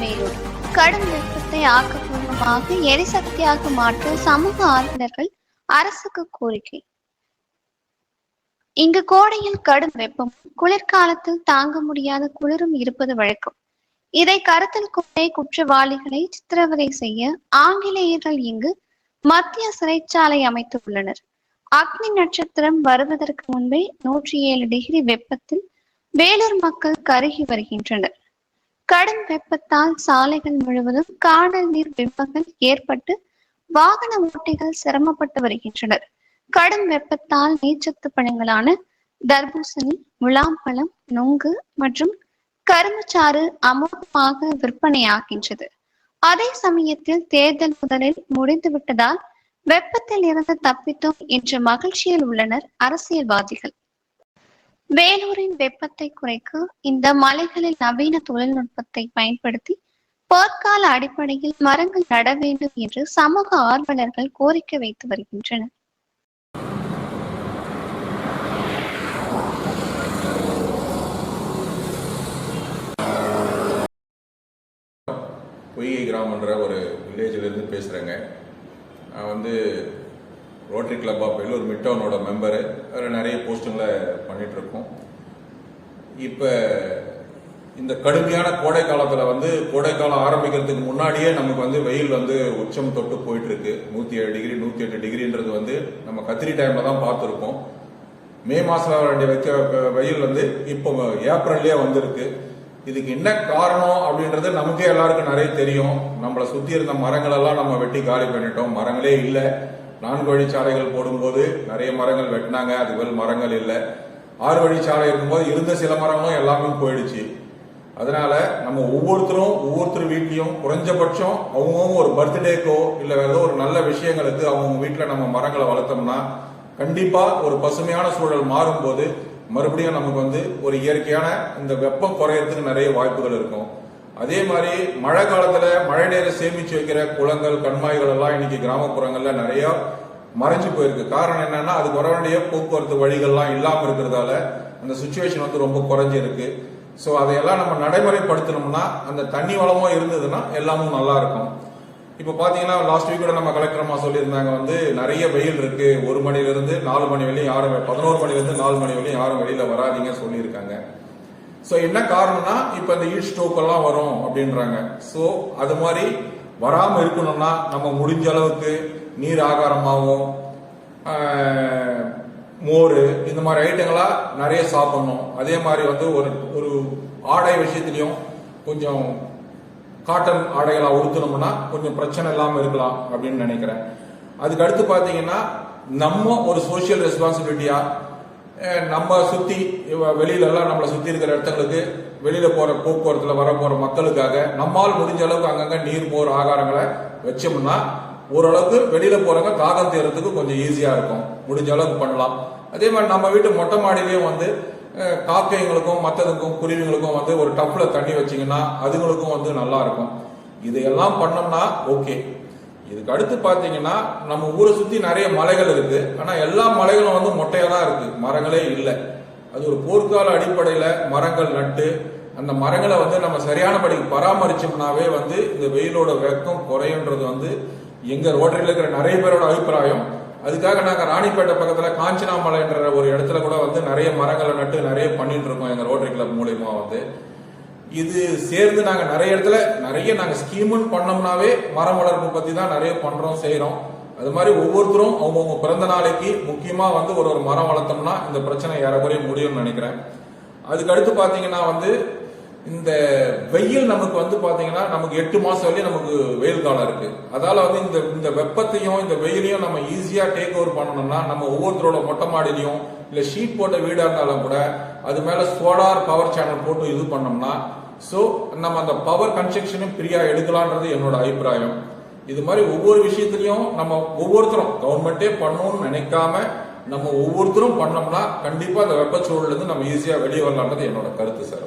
வேலூர் கடும் வெப்பத்தை ஆக்கப்பூர்வமாக எரிசக்தியாக மாற்ற சமூக ஆர்வலர்கள் அரசுக்கு கோரிக்கை. இங்கு கோடையில் கடும் வெப்பம் குளிர்காலத்தில் தாங்க முடியாத குளிரும் இருப்பது வழக்கம். இதை கருத்தில் கொண்டே குற்றவாளிகளை சித்திரவதை செய்ய ஆங்கிலேயர்கள் இங்கு மத்திய சிறைச்சாலை அமைத்துள்ளனர் அக்னி நட்சத்திரம் வருவதற்கு முன்பே நூற்றி ஏழு டிகிரி வெப்பத்தில் வேலூர் மக்கள் கருகி வருகின்றனர். கடும் வெப்பத்தால் சாலைகள் முழுவதும் காணல் நீர் பிம்பங்கள் ஏற்பட்டு வாகன ஓட்டிகள் சிரமப்பட்டு வருகின்றனர். கடும் வெப்பத்தால் நீர்ச்சத்து பழங்களான தர்பூசணி முலாம்பழம் நுங்கு மற்றும் கரும்புச்சாறு அமோகமாக விற்பனையாகின்றது. அதே சமயத்தில் தேர்தல் முதலில் முடிந்துவிட்டதால் வெப்பத்தில் இருந்து தப்பித்தோம் என்ற மகிழ்ச்சியில் உள்ளனர் அரசியல்வாதிகள். வேலூரின் வெப்பத்தை குறைக்க இந்த மலைகளில் நவீன தொழில்நுட்பத்தை பயன்படுத்தி போர்க்கால அடிப்படையில் மரங்கள் நட வேண்டும் என்று சமூக ஆர்வலர்கள் கோரிக்கை வைத்து வருகின்றனர். பொய்கை கிராமன்ற ஒரு வில்லேஜிலேருந்து பேசுகிறேங்க நான் வந்து ரோட்டரி கிளப் ஆஃப் வெள்ளூர் மிட்டவுனோட மெம்பரு அதில் நிறைய போஸ்ட்டுங்களை பண்ணிகிட்ருக்கோம் இப்போ இந்த கடுமையான கோடை காலத்தில் வந்து கோடை காலம் ஆரம்பிக்கிறதுக்கு முன்னாடியே நமக்கு வந்து வெயில் வந்து உச்சம் தொட்டு போயிட்டுருக்கு. நூற்றி ஏழு டிகிரி நூற்றி எட்டு டிகிரின்றது வந்து நம்ம கத்திரி டைமில் தான் பார்த்துருக்கோம். மே மாதம் வேண்டிய வைக்க வெயில் வந்து இப்போ ஏப்ரல்லே வந்திருக்கு. இதுக்கு என்ன காரணம் அப்படின்றது நமக்கே எல்லாருக்கும் நிறைய தெரியும். நம்மளை சுற்றி இருந்த மரங்களெல்லாம் நம்ம வெட்டி காலி பண்ணிட்டோம். மரங்களே இல்லை. நான்கு வழிச்சாலைகள் போடும்போது நிறைய மரங்கள் வெட்டினாங்க. அதுபோல் மரங்கள் இல்லை. ஆறு வழிச்சாலை இருக்கும்போது இருந்த சில மரங்களும் எல்லாமே போயிடுச்சு. அதனால நம்ம ஒவ்வொருத்தரும் ஒவ்வொருத்தர் வீட்லையும் குறைஞ்சபட்சம் அவங்கவுங்க ஒரு பர்த்டேக்கோ இல்லை வேற ஏதோ ஒரு நல்ல விஷயங்களுக்கு அவங்கவுங்க வீட்டில் நம்ம மரங்களை வளர்த்தோம்னா கண்டிப்பாக ஒரு பசுமையான சூழல் மாறும்போது மறுபடியும் நமக்கு வந்து ஒரு இயற்கையான இந்த வெப்பம் குறையறதுக்கு நிறைய வாய்ப்புகள் இருக்கும். அதே மாதிரி மழை காலத்துல மழை நீரை சேமிச்சு வைக்கிற குளங்கள் கண்மாய்கள் எல்லாம் இன்னைக்கு கிராமப்புறங்கள்ல நிறைய மறைஞ்சு போயிருக்கு. காரணம் என்னன்னா அதுக்கு வர வேண்டிய போக்குவரத்து வழிகள்லாம் இல்லாம இருக்கிறதால அந்த சுச்சுவேஷன் வந்து ரொம்ப குறைஞ்சிருக்கு. ஸோ அதையெல்லாம் நம்ம நடைமுறைப்படுத்தணும்னா அந்த தண்ணி வளமும் இருந்ததுன்னா எல்லாமும் நல்லா இருக்கும். இப்போ பார்த்தீங்கன்னா லாஸ்ட் வீக் கூட நம்ம கலெக்டரமாக சொல்லியிருந்தாங்க வந்து நிறைய வெயில் இருக்கு. ஒரு மணிலிருந்து நாலு மணி வரையும் யாரும் பதினோரு மணிலிருந்து நாலு மணி வரையும் யாரும் வெளியில வராதீங்க சொல்லியிருக்காங்க. ஸோ என்ன காரணம்னா இப்போ இந்த ஹீட் ஸ்ட்ரோக் எல்லாம் வரும் அப்படின்றாங்க. ஸோ அது மாதிரி வராமல் இருக்கணும்னா நம்ம முடிஞ்ச அளவுக்கு நீர் ஆகாரமாகவும் மோர் இந்த மாதிரி ஐட்டங்களா நிறைய சாப்பிடணும். அதே மாதிரி வந்து ஒரு ஒரு ஆடை விஷயத்திலையும் கொஞ்சம் காட்டன் ஆடைகளாக உடுத்தணும்னா கொஞ்சம் பிரச்சனை இல்லாமல் இருக்கலாம் அப்படின்னு நினைக்கிறேன். அதுக்கு அடுத்து பார்த்தீங்கன்னா நம்ம ஒரு சோசியல் ரெஸ்பான்சிபிலிட்டியா நம்ம சுத்தி வெளியிலலாம் நம்மளை சுத்தி இருக்கிற இடத்துங்களுக்கு வெளியில போற போக்குவரத்துல வர போற மக்களுக்காக நம்மால் முடிஞ்ச அளவுக்கு அங்கங்க நீர் போகிற ஆகாரங்களை வச்சோம்னா ஓரளவுக்கு வெளியில போறவங்க தாகம் தீரத்துக்கு கொஞ்சம் ஈஸியா இருக்கும். முடிஞ்ச அளவுக்கு பண்ணலாம். அதே மாதிரி நம்ம வீட்டு மொட்டை மாடியிலையும் வந்து காக்கைங்களுக்கும் மற்றதுக்கும் குருவிங்களுக்கும் வந்து ஒரு டப்ல தண்ணி வச்சிங்கன்னா அதுங்களுக்கும் வந்து நல்லா இருக்கும். இதையெல்லாம் பண்ணோம்னா ஓகே. இதுக்கு அடுத்து பார்த்தீங்கன்னா நம்ம ஊரை சுற்றி நிறைய மலைகள் இருக்குது ஆனால் எல்லா மலைகளும் வந்து மொட்டையாக தான் இருக்குது மரங்களே இல்லை. அது ஒரு போர்க்கால அடிப்படையில் மரங்கள் நட்டு அந்த மரங்களை வந்து நம்ம சரியானபடி பராமரிச்சோம்னாவே வந்து இந்த வெயிலோட வெக்கம் குறையுன்றது வந்து எங்கள் ரோட்டரியில் இருக்கிற நிறைய பேரோட அபிப்பிராயம். அதுக்காக நாங்கள் ராணிப்பேட்டை பக்கத்தில் காஞ்சனாமலைன்ற ஒரு இடத்துல கூட வந்து நிறைய மரங்களை நட்டு நிறைய பண்ணிட்டு இருக்கோம் எங்கள் ரோட்டரி கிளப் மூலியமா வந்து. இது சேர்ந்து நாங்கள் நிறைய இடத்துல நிறைய நாங்கள் ஸ்கீமுன்னு பண்ணோம்னாவே மரம் வளர்ப்பு பற்றி தான் நிறைய பண்ணுறோம் செய்கிறோம் அது மாதிரி ஒவ்வொருத்தரும் அவங்கவுங்க பிறந்த நாளைக்கு முக்கியமாக வந்து ஒரு ஒரு மரம் வளர்த்தோம்னா இந்த பிரச்சனை ஏறக்குறைய முடியும்னு நினைக்கிறேன். அதுக்கு அடுத்து பார்த்தீங்கன்னா வந்து இந்த வெயில் நமக்கு வந்து பாத்தீங்கன்னா நமக்கு எட்டு மாசம் வரையும் நமக்கு வெயில் காலம் இருக்கு. அதால வந்து இந்த இந்த வெப்பத்தையும் இந்த வெயிலையும் நம்ம ஈஸியா டேக் ஓவர் பண்ணணும்னா நம்ம ஒவ்வொருத்தரோட மொட்டை மாடிலையும் இல்ல ஷீட் போட்ட வீடா இருந்தாலும் கூட அது மேல சோலார் பவர் சேனல் போட்டு இது பண்ணோம்னா ஸோ நம்ம அந்த பவர் கன்ஸ்ட்ரக்ஷனும் ஃப்ரீயா எடுக்கலான்றது என்னோட அபிப்பிராயம். இது மாதிரி ஒவ்வொரு விஷயத்திலையும் நம்ம ஒவ்வொருத்தரும் கவர்மெண்ட்டே பண்ணணும்னு நினைக்காம நம்ம ஒவ்வொருத்தரும் பண்ணோம்னா கண்டிப்பா அந்த வெப்பச்சூழல் இருந்து நம்ம ஈஸியா வெளியே வரலான்றது என்னோட கருத்து சார்.